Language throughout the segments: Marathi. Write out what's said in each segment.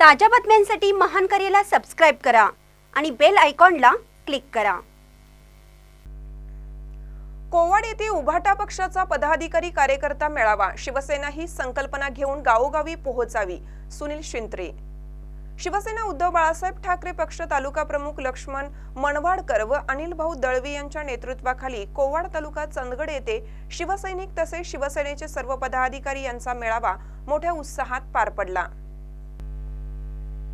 ताज्या बातम्यांसाठी महान करेला सबस्क्राईब करा आणि बेल आयकॉनला क्लिक करा. कोवाड येथे उभाटा पक्षाचा पदाधिकारी कार्यकर्ता मेळावा. शिवसेना ही संकल्पना घेऊन गावोगावी पोहोचावी सुनील शिंत्रे. शिवसेना उद्धव बाळासाहेब ठाकरे पक्ष तालुका प्रमुख लक्ष्मण मनवाडकर व अनिल भाऊ दळवी यांच्या नेतृत्वाखाली कोवाड तालुका चंदगड येथे शिवसैनिक तसेच शिवसेनेचे सर्व पदाधिकारी यांचा मेळावा मोठ्या उत्साहात पार पडला.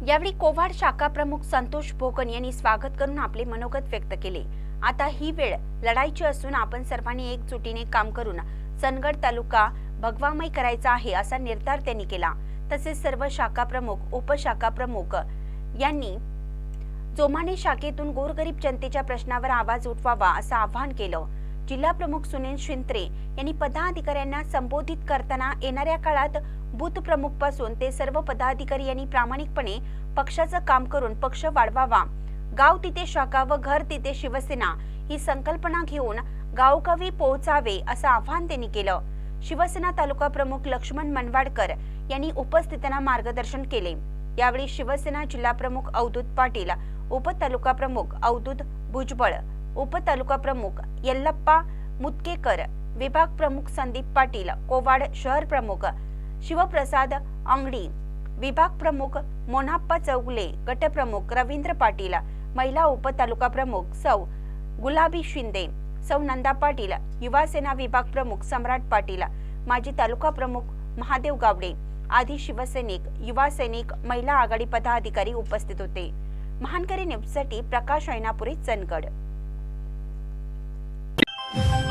यावेळी कोव्हाड शाखा प्रमुख संतोष भोकन यांनी स्वागत करून आपले मनोगत व्यक्त केले. आता ही वेळ लढाईची असून आपण सर्वांनी एकजुटीने काम करून सनगड तालुका भगवामय करायचा आहे असा निर्धार त्यांनी केला. तसेच सर्व शाखा प्रमुख उपशाखा प्रमुख यांनी जोमाने शाखेतून गोरगरीब जनतेच्या प्रश्नावर आवाज उठवावा असं आवाहन केलं. जिल्हाप्रमुख सुनील शिंत्रे यांनी पदाधिकाऱ्यांना संबोधित करताना येणाऱ्या काळात बूथ प्रमुखपासून ते सर्व पदाधिकारी यांनी प्रामाणिकपणे पक्षाचं काम करून पक्ष वाढवावा. गाव तिथे शाखा व घर तिथे शिवसेना ही संकल्पना घेऊन गावगावी पोहोचावे असं आवाहन त्यांनी केलं. शिवसेना तालुका प्रमुख लक्ष्मण मनवाडकर यांनी उपस्थितांना मार्गदर्शन केले. यावेळी शिवसेना जिल्हा प्रमुख अवधूत पाटील उपतालुका प्रमुख अवधूत भुजबळ उपतालुका प्रमुख यल्लप्पा मुतकेकर विभाग प्रमुख संदीप पाटील कोवाड शहर प्रमुख शिवप्रसाद अंगडी विभाग प्रमुख मोनाप्पा चौगले गटप्रमुख रवींद्र पाटील महिला उपतालुका प्रमुख सौ गुलाबी शिंदे सौ नंदा पाटील युवा सेना विभाग प्रमुख सम्राट पाटील माजी तालुका प्रमुख महादेव गावडे आदी शिवसैनिक युवा सैनिक महिला आघाडी पदाधिकारी उपस्थित होते. महानकरी न्यूजसाठी प्रकाश ऐनापुरी चंदगड. Thank you.